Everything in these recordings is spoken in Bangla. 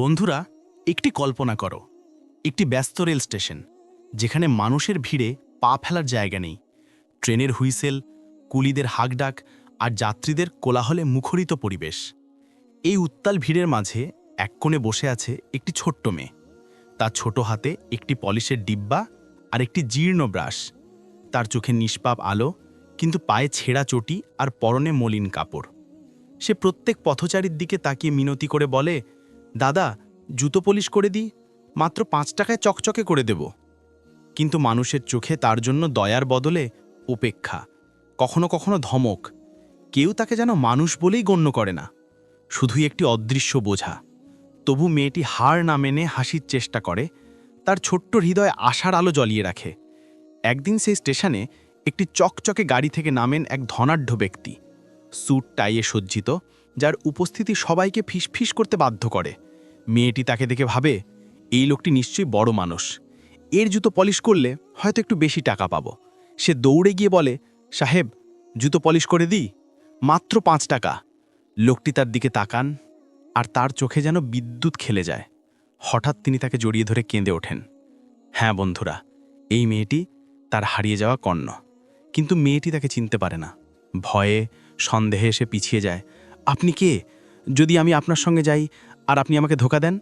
বন্ধুরা, একটি কল্পনা করো। একটি ব্যস্ত রেল স্টেশন, যেখানে মানুষের ভিড়ে পা ফেলার জায়গা নেই। ট্রেনের হুইসেল, কুলিদের হাঁকডাক আর যাত্রীদের কোলাহলে মুখরিত পরিবেশ। এই উত্তাল ভিড়ের মাঝে এক কোণে বসে আছে একটি ছোট্ট মেয়ে। তার ছোট হাতে একটি পলিশের ডিব্বা আর একটি জীর্ণ ব্রাশ। তার চোখে নিষ্পাপ আলো, কিন্তু পায়ে ছেঁড়া চটি আর পরনে মলিন কাপড়। সে প্রত্যেক পথচারীর দিকে তাকিয়ে মিনতি করে বলে দাদা, জুতো পলিশ করে দিই। মাত্র পাঁচ টাকায় চকচকে করে দেব। কিন্তু মানুষের চোখে তার জন্য দয়ার বদলে উপেক্ষা, কখনো কখনো ধমক। কেউ তাকে যেন মানুষ বলেই গণ্য করে না। শুধুই একটি অদৃশ্য বোঝা। তবু মেয়েটি হার না মেনে হাসির চেষ্টা করে, তার ছোট্ট হৃদয়ে আশার আলো জ্বলিয়ে রাখে। একদিন সেই স্টেশনে একটি চকচকে গাড়ি থেকে নামেন এক ধনাঢ্য ব্যক্তি। স্যুট, টাইয়ে সজ্জিত, যার উপস্থিতি সবাইকে ফিসফিস করতে বাধ্য করে। মেয়েটি তাকে দেখে ভাবে, এই লোকটি নিশ্চয়ই বড় মানুষ। এর জুতো পলিশ করলে হয়তো একটু বেশি টাকা পাবো। সে দৌড়ে গিয়ে বলে, সাহেব, জুতো পলিশ করে দিই? মাত্র পাঁচ টাকা। লোকটি তার দিকে তাকান, আর তার চোখে যেন বিদ্যুৎ খেলে যায়। হঠাৎ তিনি তাকে জড়িয়ে ধরে কেঁদে ওঠেন। হ্যাঁ বন্ধুরা, এই মেয়েটি তার হারিয়ে যাওয়া কর্ণ। কিন্তু মেয়েটি তাকে চিনতে পারে না। ভয়ে, সন্দেহে এসে পিছিয়ে যায়। আপনি কে? যদি আমি আপনার সঙ্গে যাই আর আপনি আমাকে ধোকা দেন?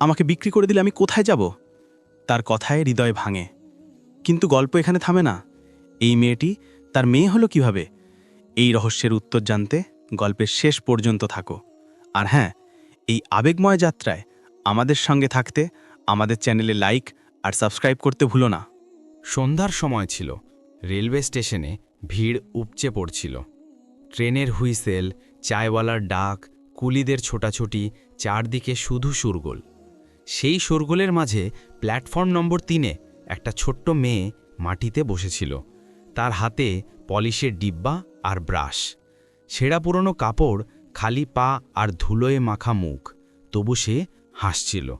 আমাকে বিক্রি করে দিলে আমি কোথায় যাব? তার কথায় হৃদয় ভাঙে। কিন্তু গল্প এখানে থামে না। এই মেয়েটি তার মেয়ে হলো কীভাবে? এই রহস্যের উত্তর জানতে গল্পের শেষ পর্যন্ত থাকো। আর হ্যাঁ এই আবেগময় যাত্রায় আমাদের সঙ্গে থাকতে আমাদের চ্যানেলে লাইক আর সাবস্ক্রাইব করতে ভুলো না। সন্ধ্যার সময় ছিল। রেলওয়ে স্টেশনে ভিড় উপচে পড়ছিল। ট্রেনের হুইসেল, চায়ওয়ালার ডাক, কুলিদের ছোটাছুটি চারদিকে শুধু সুরগোল সেই সুরগোলের মাঝে প্ল্যাটফর্ম নম্বর তিনে একটা ছোট্ট মেয়ে মাটিতে বসেছিল। তার হাতে পলিশের ডিব্বা আর ব্রাশ। ছেঁড়া পুরনো কাপড়, খালি পা আর ধুলোয় মাখা মুখ। তবু সে হাসছিল।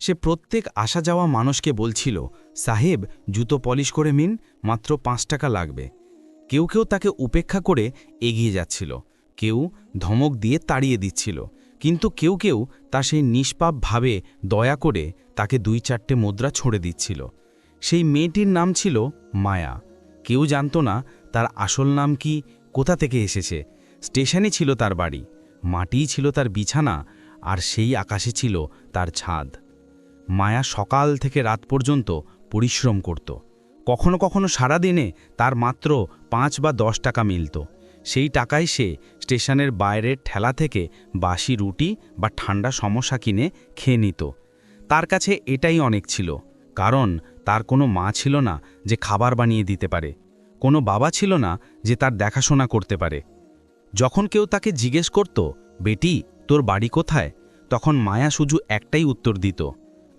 সে প্রত্যেক আসা যাওয়া মানুষকে বলছিল, সাহেব, জুতো পলিশ করে মিন মাত্র পাঁচ টাকা লাগবে। কেউ কেউ তাকে উপেক্ষা করে এগিয়ে যাচ্ছিল। কেউ ধমক দিয়ে তাড়িয়ে দিচ্ছিল। কিন্তু কেউ কেউ তা সেই নিষ্পাপ ভাবে দয়া করে তাকে দুই চারটে মুদ্রা ছড়ে দিচ্ছিল। সেই মেয়েটির নাম ছিল মায়া। কেউ জানত না তার আসল নাম কি, কোথা থেকে এসেছে। স্টেশনে ছিল তার বাড়ি, মাটিই ছিল তার বিছানা, আর সেই আকাশে ছিল তার ছাদ। মায়া সকাল থেকে রাত পর্যন্ত পরিশ্রম করত। কখনো কখনো সারা দিনে তার মাত্র পাঁচ বা দশ টাকা মিলত। সেই টাকায় সে স্টেশনের বাইরের ঠেলা থেকে বাসি রুটি বা ঠান্ডা সমস্যা কিনে খেয়ে নিত। তার কাছে এটাই অনেক ছিল, কারণ তার কোনো মা ছিল না যে খাবার বানিয়ে দিতে পারে, কোনো বাবা ছিল না যে তার দেখাশোনা করতে পারে। যখন কেউ তাকে জিজ্ঞেস করত, বেটি, তোর বাড়ি কোথায়? তখন মায়া শুধু একটাই উত্তর দিত,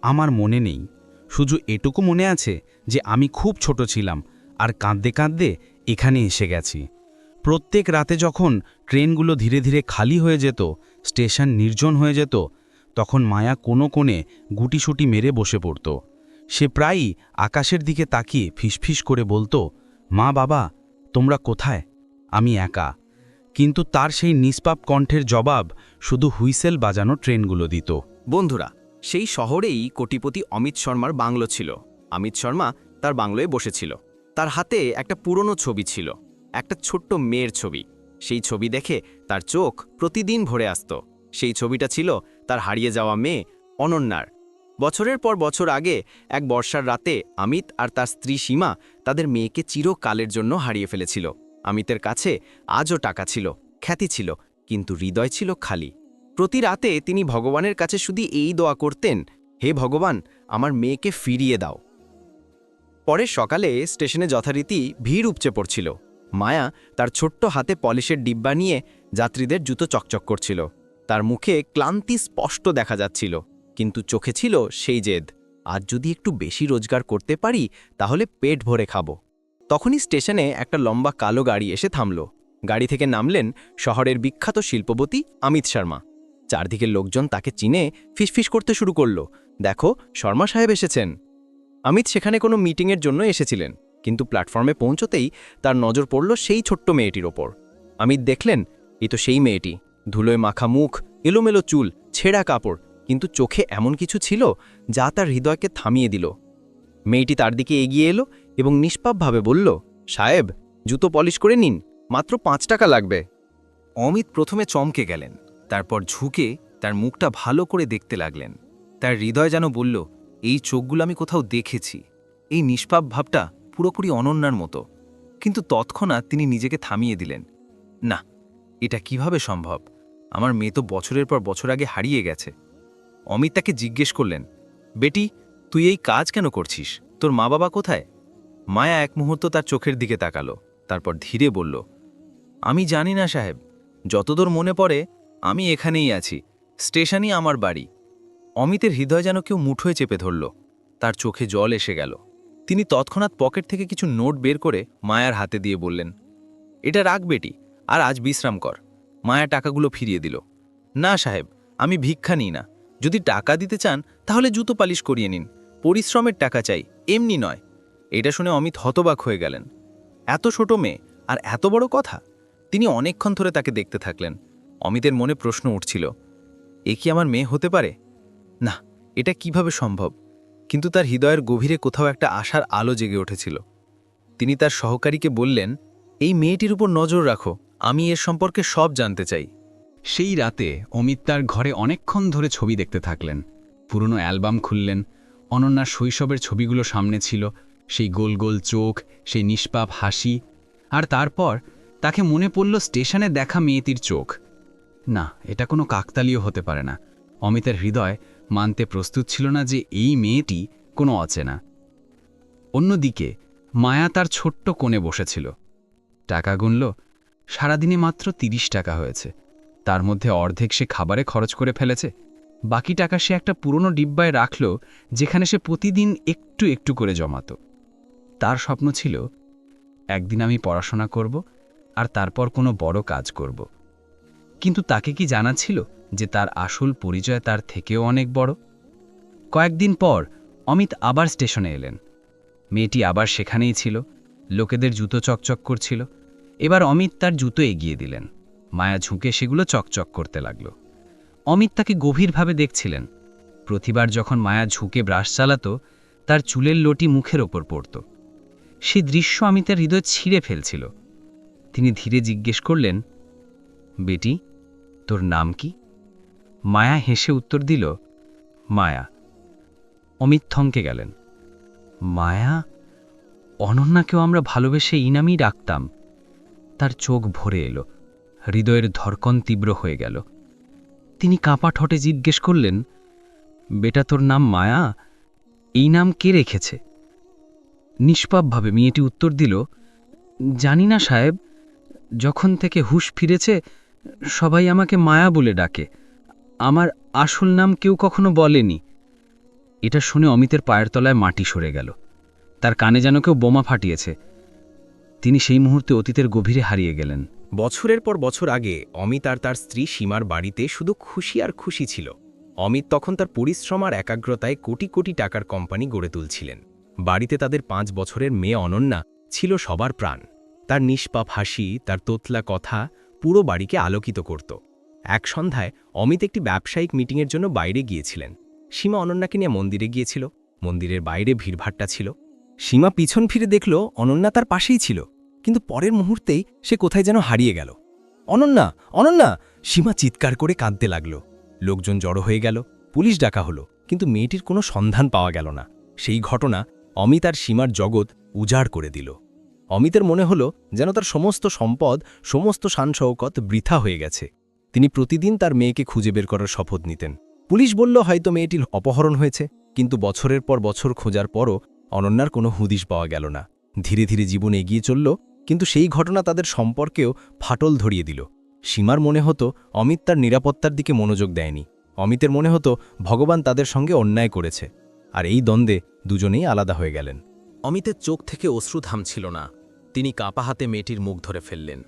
আমার মনে নেই। শুধু এটুকু মনে আছে যে আমি খুব ছোট ছিলাম আর কাঁদতে কাঁদতে এখানে এসে গেছি। প্রত্যেক রাতে যখন ট্রেনগুলো ধীরে ধীরে খালি হয়ে যেত, স্টেশন নির্জন হয়ে যেত, তখন মায়া কোনো কোণে গুটিসুটি মেরে বসে পড়ত। সে প্রায়ই আকাশের দিকে তাকিয়ে ফিসফিস করে বলতো, মা বাবা, তোমরা কোথায়? আমি একা। কিন্তু তার সেই নিষ্পাপ কণ্ঠের জবাব শুধু হুইসেল বাজানো ট্রেনগুলো দিত। বন্ধুরা, সেই শহরেই কোটিপতি অমিত শর্মার বাংলো ছিল। অমিত শর্মা তার বাংলোয় বসেছিল। তার হাতে একটা পুরনো ছবি ছিল। একটা ছোট্ট মেয়ের ছবি। সেই ছবি দেখে তার চোখ প্রতিদিন ভরে আসত। সেই ছবিটা ছিল তার হারিয়ে যাওয়া মেয়ে অনন্যার। বছরের পর বছর আগে এক বর্ষার রাতে অমিত আর তার স্ত্রী সীমা তাদের মেয়েকে চিরকালের জন্য হারিয়ে ফেলেছিল। অমিতের কাছে আজও টাকা ছিল, খ্যাতি ছিল, কিন্তু হৃদয় ছিল খালি। প্রতি রাতে তিনি ভগবানের কাছে শুধু এই দোয়া করতেন, হে ভগবান, আমার মেয়েকে ফিরিয়ে দাও। পরে সকালে স্টেশনে যথারীতি ভিড় উপচে পড়ছিল। মায়া তার ছোট্ট হাতে পলিশের ডিব্বা নিয়ে যাত্রীদের জুতো চকচক করছিল। তার মুখে ক্লান্তি স্পষ্ট দেখা যাচ্ছিল, কিন্তু চোখে ছিল সেই জেদ, আজ যদি একটু বেশি রোজগার করতে পারি, তাহলে পেট ভরে খাব। তখনই স্টেশনে একটা লম্বা কালো গাড়ি এসে থামল। গাড়ি থেকে নামলেন শহরের বিখ্যাত শিল্পপতি অমিত শর্মা। চারদিকের লোকজন তাকে চিনে ফিসফিস করতে শুরু করল, দেখো, শর্মা সাহেব এসেছেন। অমিত সেখানে কোনো মিটিংয়ের জন্য এসেছিলেন। কিন্তু প্ল্যাটফর্মে পৌঁছতেই তার নজর পড়ল সেই ছোট্ট মেয়েটির ওপর। অমিত দেখলেন এই তো সেই মেয়েটি। ধুলোয় মাখা মুখ, এলোমেলো চুল, ছেঁড়া কাপড়, কিন্তু চোখে এমন কিছু ছিল যা তার হৃদয়কে থামিয়ে দিল। মেয়েটি তার দিকে এগিয়ে এলো এবং নিষ্পাপভাবে বলল, সাহেব, জুতো পলিশ করে নিন, মাত্র পাঁচ টাকা লাগবে। অমিত প্রথমে চমকে গেলেন, তারপর ঝুঁকে তার মুখটা ভালো করে দেখতে লাগলেন। তার হৃদয় যেন বলল, এই চোখগুলো আমি কোথাও দেখেছি। এই নিষ্পাপ ভাবটা পুরোপুরি অনন্যার মতো। কিন্তু তৎক্ষণাৎ তিনি নিজেকে থামিয়ে দিলেন। না, এটা কীভাবে সম্ভব? আমার মেয়ে তো বছরের পর বছর আগে হারিয়ে গেছে। অমিত তাকে জিজ্ঞেস করলেন, বেটি, তুই এই কাজ কেন করছিস? তোর মা বাবা কোথায়? মায়া এক মুহূর্ত তার চোখের দিকে তাকালো, তারপর ধীরে বলল, আমি জানি না সাহেব, যতদূর মনে পড়ে, আমি এখানেই আছি, স্টেশনই আমার বাড়ি। অমিতের হৃদয় যেন কেউ মুঠোয় চেপে ধরল, তার চোখে জল এসে গেল। তিনি তৎক্ষণাৎ পকেট থেকে কিছু নোট বের করে মায়ার হাতে দিয়ে বললেন, এটা রাখ বেটি, আর আজ বিশ্রাম কর। মায়া টাকাগুলো ফিরিয়ে দিল, না সাহেব, আমি ভিক্ষা নিই না। যদি টাকা দিতে চান, তাহলে জুতো পালিশ করিয়ে নিন। পরিশ্রমের টাকা চাই, এমনি নয়। এটা শুনে অমিত হতবাক হয়ে গেলেন। এত ছোট মেয়ে, আর এত বড় কথা? তিনি অনেকক্ষণ ধরে তাকে দেখতে থাকলেন। অমিতের মনে প্রশ্ন উঠছিল, এ কি আমার মেয়ে হতে পারে? না, এটা কীভাবে সম্ভব? কিন্তু তার হৃদয়ের গভীরে কোথাও একটা আশার আলো জেগে উঠেছিল। তিনি তার সহকারীকে বললেন, এই মেয়েটির উপর নজর রাখো, আমি এর সম্পর্কে সব জানতে চাই। সেই রাতে অমিত তার ঘরে অনেকক্ষণ ধরে ছবি দেখতে থাকলেন। পুরনো অ্যালবাম খুললেন, অনন্যার শৈশবের ছবিগুলো সামনে ছিল, সেই গোল গোল চোখ, সেই নিষ্পাপ হাসি, আর তারপর তাকে মনে পড়ল স্টেশনে দেখা মেয়েটির চোখ। না, এটা কোনো কাকতালীয় হতে পারে না। অমিতের হৃদয় মানতে প্রস্তুত ছিল না যে এই মেয়েটি কোনো অচেনা। অন্যদিকে, মায়া তার ছোট্ট কোণে বসেছিল। টাকা গুনল, সারাদিনে মাত্র তিরিশ টাকা হয়েছে। তার মধ্যে অর্ধেক সে খাবারে খরচ করে ফেলেছে, বাকি টাকা সে একটা পুরনো ডিব্বায় রাখল, যেখানে সে প্রতিদিন একটু একটু করে জমাত। তার স্বপ্ন ছিল, একদিন আমি পড়াশোনা করব আর তারপর কোনো বড় কাজ করব। কিন্তু তাকে কি জানা ছিল যে তার আসল পরিচয় তার থেকেও অনেক বড়? কয়েকদিন পর অমিত আবার স্টেশনে এলেন। মেয়েটি আবার সেখানেই ছিল। লোকেদের জুতো চকচক করছিল। এবার অমিত তার জুতো এগিয়ে দিলেন। মায়া ঝুঁকে সেগুলো চকচক করতে লাগল। অমিত তাকে গভীরভাবে দেখছিলেন। প্রতিবার যখন মায়া ঝুঁকে ব্রাশ চালাতো, তার চুলের লটি মুখের ওপর পড়ত। সেই দৃশ্য অমিতের হৃদয় ছিঁড়ে ফেলছিল। তিনি ধীরে জিজ্ঞেস করলেন, বেটি তোর নাম কি? মায়া হেসে উত্তর দিল, মায়া। অমিত থমকে গেলেন। মায়া? অনন্যাকেও আমরা ভালোবেসে ইনামই ডাকতাম। তার চোখ ভরে এলো, হৃদয়ের ধরকন তীব্র হয়ে গেল। তিনি কাঁপা ঠটে জিজ্ঞেস করলেন, বেটা, তোর নাম মায়া? এই নাম কে রেখেছে? নিষ্পাপভাবে মেয়েটি উত্তর দিল, জানি না সাহেব, যখন থেকে হুশ ফিরেছে সবাই আমাকে মায়া বলে ডাকে। আমার আসল নাম কেউ কখনো বলেনি। এটা শুনে অমিতের পায়ের তলায় মাটি সরে গেল। তার কানে যেন কেউ বোমা ফাটিয়েছে। তিনি সেই মুহূর্তে অতীতের গভীরে হারিয়ে গেলেন। বছরের পর বছর আগে অমিত আর তার স্ত্রী সীমার বাড়িতে শুধু খুশি আর খুশি ছিল। অমিত তখন তার পরিশ্রম আর একাগ্রতায় কোটি কোটি টাকার কোম্পানি গড়ে তুলছিলেন। বাড়িতে তাদের পাঁচ বছরের মেয়ে অনন্যা ছিল সবার প্রাণ। তার নিষ্পাপ হাসি, তার তোতলা কথা পুরো বাড়িকে আলোকিত করত। এক সন্ধ্যায় অমিত একটি ব্যবসায়িক মিটিংয়ের জন্য বাইরে গিয়েছিলেন। সীমা অনন্যাকে নিয়ে মন্দিরে গিয়েছিল। মন্দিরের বাইরে ভিড়ভাট্টা ছিল। সীমা পিছন ফিরে দেখল অনন্যা তার পাশেই ছিল। কিন্তু পরের মুহূর্তেই সে কোথায় যেন হারিয়ে গেল। অনন্যা অনন্যা! সীমা চিৎকার করে কাঁদতে লাগল। লোকজন জড়ো হয়ে গেল। পুলিশ ডাকা হলো। কিন্তু মেয়েটির কোনো সন্ধান পাওয়া গেল না। সেই ঘটনা অমিত আর সীমার জগৎ উজাড় করে দিল। অমিতের মনে হলো যেন তার সমস্ত সম্পদ, সমস্ত শানশৌকত বৃথা হয়ে গেছে। তিনি প্রতিদিন তার মেয়েকে খুঁজে বের করার শপথ নিতেন। পুলিশ বলল, হয়তো মেয়েটির অপহরণ হয়েছে, কিন্তু বছরের পর বছর খোঁজার পরও অনন্যার কোনো হুদিশ পাওয়া গেল না। ধীরে ধীরে জীবন এগিয়ে চলল, কিন্তু সেই ঘটনা তাদের সম্পর্কেও ফাটল ধরিয়ে দিল। সীমার মনে হতো, অমিত তার নিরাপত্তার দিকে মনোযোগ দেয়নি। অমিতের মনে হতো, ভগবান তাদের সঙ্গে অন্যায় করেছে। আর এই দ্বন্দ্বে দুজনেই আলাদা হয়ে গেলেন। অমিতের চোখ থেকে অশ্রু থামছিল না। তিনি কাঁপা হাতে মেয়েটির মুখ ধরে ফেললেন।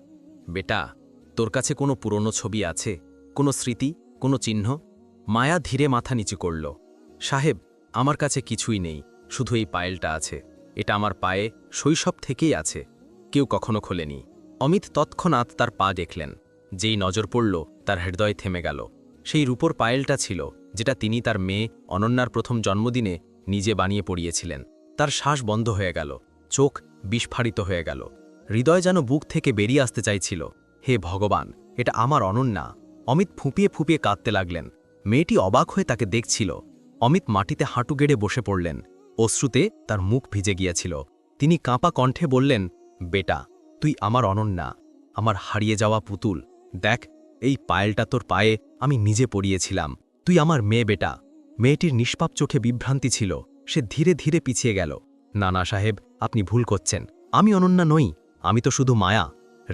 বেটা, তোর কাছে কোনো পুরনো ছবি আছে? কোনো স্মৃতি? কোনো চিহ্ন? মায়া ধীরে মাথা নিচু করল। সাহেব, আমার কাছে কিছুই নেই। শুধু এই পায়েলটা আছে। এটা আমার পায়ে, শৈশব থেকেই আছে। কেউ কখনো খোলেনি। অমিত তৎক্ষণাৎ তার পা দেখলেন। যেই নজর পড়ল, তার হৃদয় থেমে গেল। সেই রূপর পায়েলটা ছিল, যেটা তিনি তার মেয়ে অনন্যার প্রথম জন্মদিনে নিজে বানিয়ে পড়িয়েছিলেন। তার শ্বাস বন্ধ হয়ে গেল, চোখ বিস্ফারিত হয়ে গেল। হৃদয় যেন বুক থেকে বেরিয়ে আসতে চাইছিল। হে ভগবান, এটা আমার অনন্যা। অমিত ফুঁপিয়ে ফুঁপিয়ে কাঁদতে লাগলেন। মেয়েটি অবাক হয়ে তাকে দেখছিল। অমিত মাটিতে হাঁটু গেড়ে বসে পড়লেন। অশ্রুতে তার মুখ ভিজে গিয়েছিল। তিনি কাঁপা কণ্ঠে বললেন, বেটা, তুই আমার অনন্যা। আমার হারিয়ে যাওয়া পুতুল। দেখ, এই পায়েলটা তোর পায়ে আমি নিজে পড়িয়েছিলাম। তুই আমার মেয়ে, বেটা। মেয়েটির নিষ্পাপ চোখে বিভ্রান্তি ছিল। সে ধীরে ধীরে পিছিয়ে গেল। না না সাহেব, আপনি ভুল করছেন। আমি অনন্যা নই। আমি তো শুধু মায়া।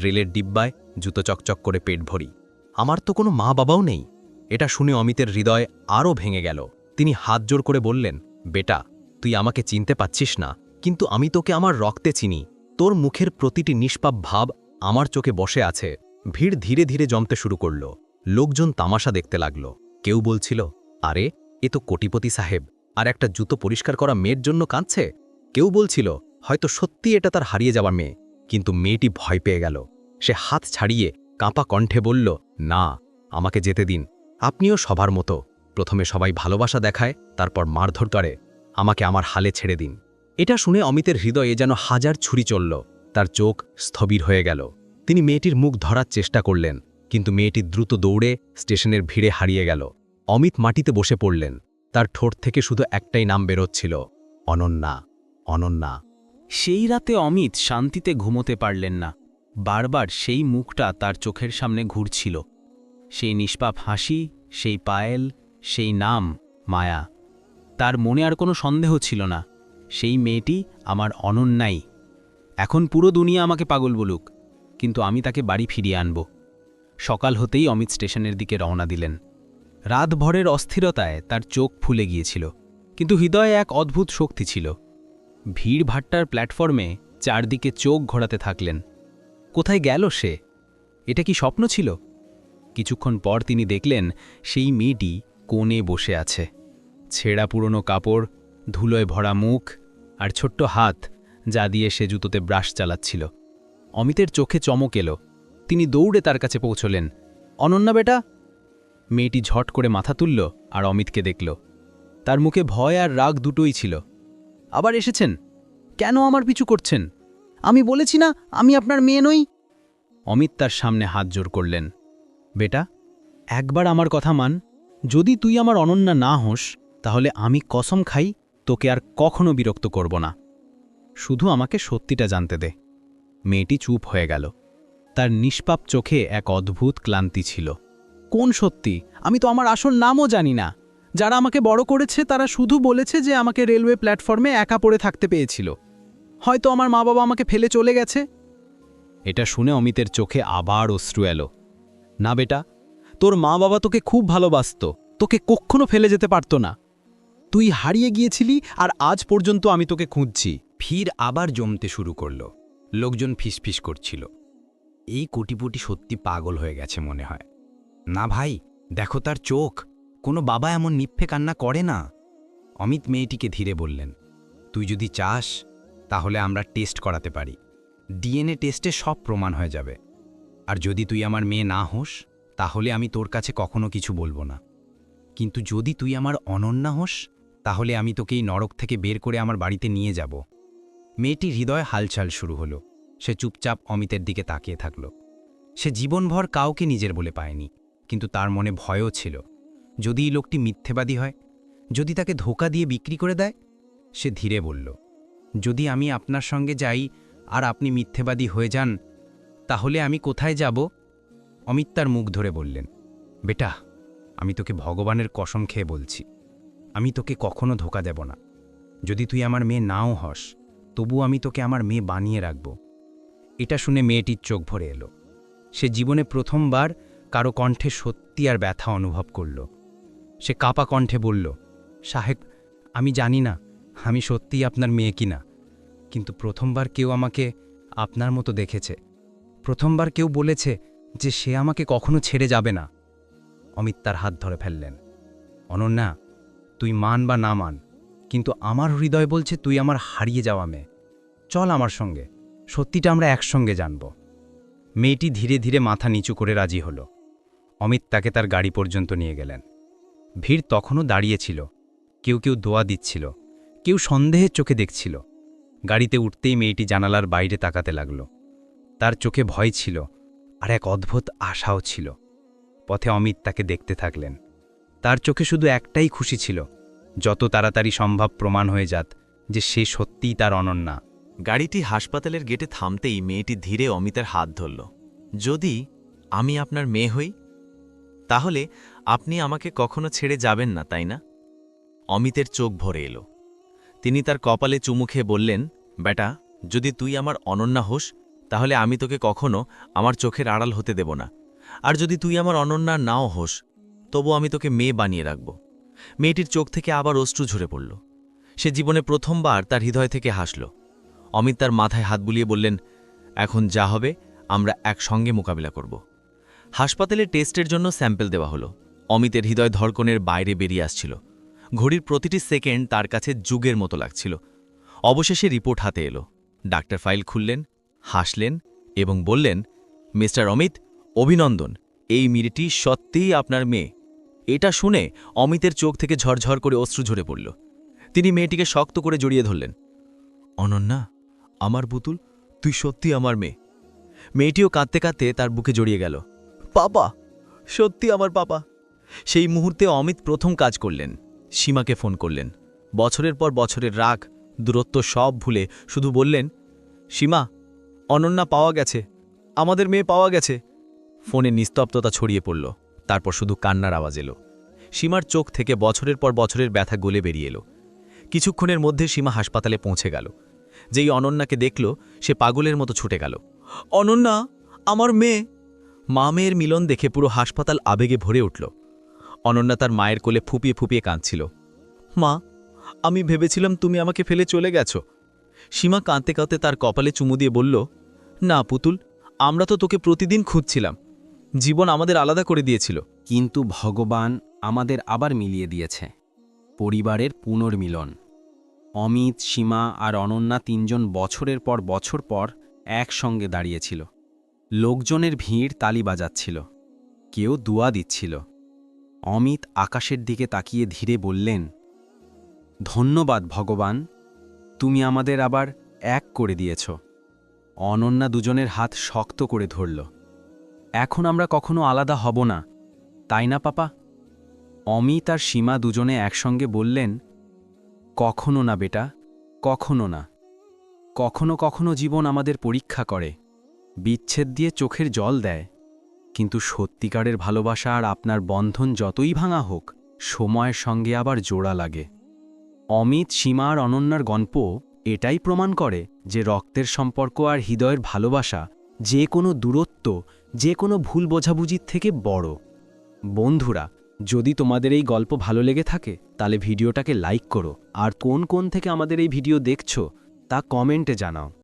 রেলের ডিব্বায় জুতো চকচক করে পেট ভরি। আমার তো কোনো মা বাবাও নেই। এটা শুনে অমিতের হৃদয় আরও ভেঙে গেল। তিনি হাত জোর করে বললেন, বেটা, তুই আমাকে চিনতে পাচ্ছিস না, কিন্তু আমি তোকে আমার রক্তে চিনি। তোর মুখের প্রতিটি নিষ্পাপ ভাব আমার চোখে বসে আছে। ভিড় ধীরে ধীরে জমতে শুরু করল। লোকজন তামাশা দেখতে লাগল। কেউ বলছিল, আরে, এ তো কোটিপতি সাহেব। আর একটা জুতো পরিষ্কার করা মেয়ের জন্য কাঁদছে? কেউ বলছিল, হয়তো সত্যি এটা তার হারিয়ে যাওয়ার মেয়ে। কিন্তু মেয়েটি ভয় পেয়ে গেল। সে হাত ছাড়িয়ে কাঁপা কণ্ঠে বলল, না, আমাকে যেতে দিন। আপনিও সবার মতো। প্রথমে সবাই ভালোবাসা দেখায়, তারপর মারধর করে। আমাকে আমার হালে ছেড়ে দিন। এটা শুনে অমিতের হৃদয়ে যেন হাজার ছুরি চলল। তার চোখ স্থবির হয়ে গেল। তিনি মেয়েটির মুখ ধরার চেষ্টা করলেন, কিন্তু মেয়েটি দ্রুত দৌড়ে স্টেশনের ভিড়ে হারিয়ে গেল। অমিত মাটিতে বসে পড়লেন। তার ঠোঁট থেকে শুধু একটাই নাম বেরোচ্ছিল, অনন্যা অনন্যা। সেই রাতে অমিত শান্তিতে ঘুমোতে পারলেন না। বারবার সেই মুখটা তার চোখের সামনে ঘুরছিল। সেই নিষ্পাপ হাসি, সেই পায়েল, সেই নাম, মায়া। তার মনে আর কোনো সন্দেহ ছিল না, সেই মেয়েটি আমার অনন্যাই। এখন পুরো দুনিয়া আমাকে পাগল বলুক, কিন্তু আমি তাকে বাড়ি ফিরিয়ে আনব। সকাল হতেই অমিত স্টেশনের দিকে রওনা দিলেন। রাতভরের অস্থিরতায় তার চোখ ফুলে গিয়েছিল, কিন্তু হৃদয়ে এক অদ্ভুত শক্তি ছিল। ভিড় ভাট্টার প্ল্যাটফর্মে চারদিকে চোখ ঘোরাতে থাকলেন। কোথায় গেল সে? এটা কি স্বপ্ন ছিল? কিছুক্ষণ পর তিনি দেখলেন সেই মেয়েটি কোণে বসে আছে। ছেঁড়া পুরনো কাপড়, ধুলোয় ভরা মুখ আর ছোট্ট হাত যা দিয়ে সে জুতোতে ব্রাশ চালাচ্ছিল। অমিতের চোখে চমক এলো। তিনি দৌড়ে তার কাছে পৌঁছলেন। অনন্যা বেটা মেয়েটি ঝট করে মাথা তুলল আর অমিতকে দেখল। তার মুখে ভয় আর রাগ দুটোই ছিল। আবার এসেছেন? কেন আমার পিছু করছেন? আমি বলেছি না আমি আপনার মেয়ে নই? অমিত তার সামনে হাত জোর করলেন। বেটা, একবার আমার কথা মান। যদি তুই আমার অনন্যা না হোস, তাহলে আমি কসম খাই, তোকে আর কখনো বিরক্ত করব না। শুধু আমাকে সত্যিটা জানতে দে। মেয়েটি চুপ হয়ে গেল। তার নিষ্পাপ চোখে এক অদ্ভুত ক্লান্তি ছিল। কোন সত্যি? আমি তো আমার আসল নামও জানি না। যারা আমাকে বড় করেছে, তারা শুধু বলেছে যে আমাকে রেলওয়ে প্ল্যাটফর্মে একা পড়ে থাকতে পেয়েছিল। হয়তো আমার মা বাবা আমাকে ফেলে চলে গেছে। এটা শুনে অমিতের চোখে আবার অশ্রু এলো। না বেটা, তোর মা বাবা তোকে খুব ভালোবাসত। তোকে কখনো ফেলে যেতে পারত না। তুই হারিয়ে গিয়েছিলি আর আজ পর্যন্ত আমি তোকে খুঁজছি। ভিড় আবার জমতে শুরু করল। লোকজন ফিসফিস করছিল। এই কোটিপটি সত্যি পাগল হয়ে গেছে মনে হয়। না ভাই, দেখো তার চোখ। কোনো বাবা এমন নিপ্ফে কান্না করে না। অমিত মেয়েটিকে ধীরে বললেন, তুই যদি চাস, তাহলে আমরা টেস্ট করাতে পারি। ডিএনএ টেস্টে সব প্রমাণ হয়ে যাবে। আর যদি তুই আমার মেয়ে না হোস, তাহলে আমি তোর কাছে কখনো কিছু বলব না। কিন্তু যদি তুই আমার অনন্যা হোস, তাহলে আমি তোকে এই নরক থেকে বের করে আমার বাড়িতে নিয়ে যাব। মেয়েটি হৃদয় হালচাল শুরু হলো। সে চুপচাপ অমিতের দিকে তাকিয়ে থাকল। সে জীবনভর কাউকে নিজের বলে পায়নি। কিন্তু তার মনে ভয়ও ছিল। যদি লোকটি মিথ্যেবাদী হয়, যদি তাকে ধোকা দিয়ে বিক্রি করে দেয়, সে ধীরে বলল, যদি আমি আপনার সঙ্গে যাই আর আপনি মিথ্যেবাদী হয়ে যান, তাহলে আমি কোথায় যাব? অমিত তার মুখ ধরে বললেন, বেটা, আমি তোকে ভগবানের কসম খেয়ে বলছি, আমি তোকে কখনো ধোকা দেব না। যদি তুই আমার মেয়ে নাও হস তবু আমি তোকে আমার মেয়ে বানিয়ে রাখব। এটা শুনে মেয়েটির চোখ ভরে এলো। সে জীবনে প্রথমবার কারও কণ্ঠে সত্যি আর ব্যথা অনুভব করল। সে কাপা কণ্ঠে বলল, সাহেব, আমি জানি না, আমি সত্যিই আপনার মেয়ে কিনা কিন্তু প্রথমবার কেউ আমাকে আপনার মতো দেখেছে। প্রথমবার কেউ বলেছে যে সে আমাকে কখনো ছেড়ে যাবে না। অমিত তার হাত ধরে ফেললেন, অনন্যা, তুই মান বা না মান, কিন্তু আমার হৃদয় বলছে তুই আমার হারিয়ে যাওয়া মেয়ে। চল আমার সঙ্গে, সত্যিটা আমরা একসঙ্গে জানব। মেয়েটি ধীরে ধীরে মাথা নিচু করে রাজি হল। অমিত তাকে তার গাড়ি পর্যন্ত নিয়ে গেলেন। ভিড় তখনও দাঁড়িয়েছিল। কেউ কেউ দোয়া দিচ্ছিল। কেউ সন্দেহের চোখে দেখছিল। গাড়িতে উঠতেই মেয়েটি জানালার বাইরে তাকাতে লাগল। তার চোখে ভয় ছিল আর এক অদ্ভুত আশাও ছিল। পথে অমিত তাকে দেখতে থাকলেন। তার চোখে শুধু একটাই খুশি ছিল। যত তাড়াতাড়ি সম্ভব প্রমাণ হয়ে যাত যে সে সত্যিই তার অনন্যা। গাড়িটি হাসপাতালের গেটে থামতেই মেয়েটি ধীরে অমিতের হাত ধরল। যদি আমি আপনার মেয়ে হই তাহলে আপনি আমাকে কখনো ছেড়ে যাবেন না, তাই না? অমিতের চোখ ভরে এলো। তিনি তার কপালে চুমু খেয়ে বললেন, বেটা, যদি তুই আমার অনন্যা হোস, তাহলে আমি তোকে কখনো আমার চোখের আড়াল হতে দেব না। আর যদি তুই আমার অনন্যা নাও হোস, তবু আমি তোকে মেয়ে বানিয়ে রাখব। মেয়েটির চোখ থেকে আবার অশ্রু ঝরে পড়ল। সে জীবনে প্রথমবার তার হৃদয় থেকে হাসল। অমিত তার মাথায় হাত বুলিয়ে বললেন, এখন যা হবে, আমরা একসঙ্গে মোকাবিলা করব। হাসপাতালে টেস্টের জন্য স্যাম্পেল দেওয়া হলো। অমিতের হৃদয় ধড়কনের বাইরে বেরিয়ে আসছিল। ঘড়ির প্রতিটি সেকেন্ড তার কাছে যুগের মতো লাগছিল। অবশেষে রিপোর্ট হাতে এলো। ডাক্তার ফাইল খুললেন, হাসলেন এবং বললেন, মিস্টার অমিত, অভিনন্দন। এই মেয়েটি সত্যিই আপনার মেয়ে। এটা শুনে অমিতের চোখ থেকে ঝরঝর করে অশ্রু ঝরে পড়ল। তিনি মেয়েটিকে শক্ত করে জড়িয়ে ধরলেন। অনন্যা, আমার বুতুল তুই সত্যি আমার মেয়ে। মেয়েটিও কাঁদতে কাঁদতে তার বুকে জড়িয়ে গেল। পাপা, সত্যি আমার পাপা। সেই মুহূর্তে অমিত প্রথম কাজ করলেন, সীমাকে ফোন করলেন। বছরের পর বছরের রাগ, দূরত্ব সব ভুলে শুধু বললেন, সীমা, অনন্যা পাওয়া গেছে, আমাদের মেয়ে পাওয়া গেছে। ফোনে নিস্তব্ধতা ছড়িয়ে পড়ল, তারপর শুধু কান্নার আওয়াজ এলো। সীমার চোখ থেকে বছরের পর বছরের ব্যথা গলে বেরিয়ে এলো। কিছুক্ষণের মধ্যে সীমা হাসপাতালে পৌঁছে গেল। যেই অনন্যাকে দেখল, সে পাগলের মতো ছুটে গেল। অনন্যা, আমার মেয়ে মা মেয়ের মিলন দেখে পুরো হাসপাতাল আবেগে ভরে উঠল। অনন্যা তার মায়ের কোলে ফুপিয়ে ফুপিয়ে কাঁদছিল। মা, আমি ভেবেছিলাম তুমি আমাকে ফেলে চলে গেছো। সীমা কাঁদতে কাঁদতে তার কপালে চুমু দিয়ে বলল, না পুতুল, আমরা তো তোকে প্রতিদিন খুঁজছিলাম। জীবন আমাদের আলাদা করে দিয়েছিল। কিন্তু ভগবান আমাদের আবার মিলিয়ে দিয়েছে। পরিবারের পুনর্মিলন। অমিত, সীমা আর অনন্যা তিনজন বছরের পর বছর পর একসঙ্গে দাঁড়িয়েছিল। লোকজনের ভিড় তালি বাজাচ্ছিল। কেউ দুয়া দিচ্ছিল। অমিত আকাশের দিকে তাকিয়ে ধীরে বললেন, ধন্যবাদ ভগবান, তুমি আমাদের আবার এক করে দিয়েছ। অনন্যা দুজনের হাত শক্ত করে ধরল। এখন আমরা কখনো আলাদা হব না, তাই না পাপা? অমিত আর সীমা দুজনে একসঙ্গে বললেন, কখনো না বেটা, কখনো না। কখনো কখনো জীবন আমাদের পরীক্ষা করে। বিচ্ছেদ দিয়ে চোখের জল দেয়। কিন্তু সত্যিকারের ভালোবাসা আর আপনার বন্ধন যতই ভাঙা হোক, সময়ের সঙ্গে আবার জোড়া লাগে। অমিত, সীমা আর অনন্যার গল্প এটাই প্রমাণ করে যে রক্তের সম্পর্ক আর হৃদয়ের ভালোবাসা যে কোনো দূরত্ব, যে কোনো ভুল বোঝাবুঝির থেকে বড়। বন্ধুরা, যদি তোমাদের এই গল্প ভালো লেগে থাকে, তাহলে ভিডিওটাকে লাইক করো। আর কোন কোন থেকে আমাদের এই ভিডিও দেখছ, তা কমেন্টে জানাও।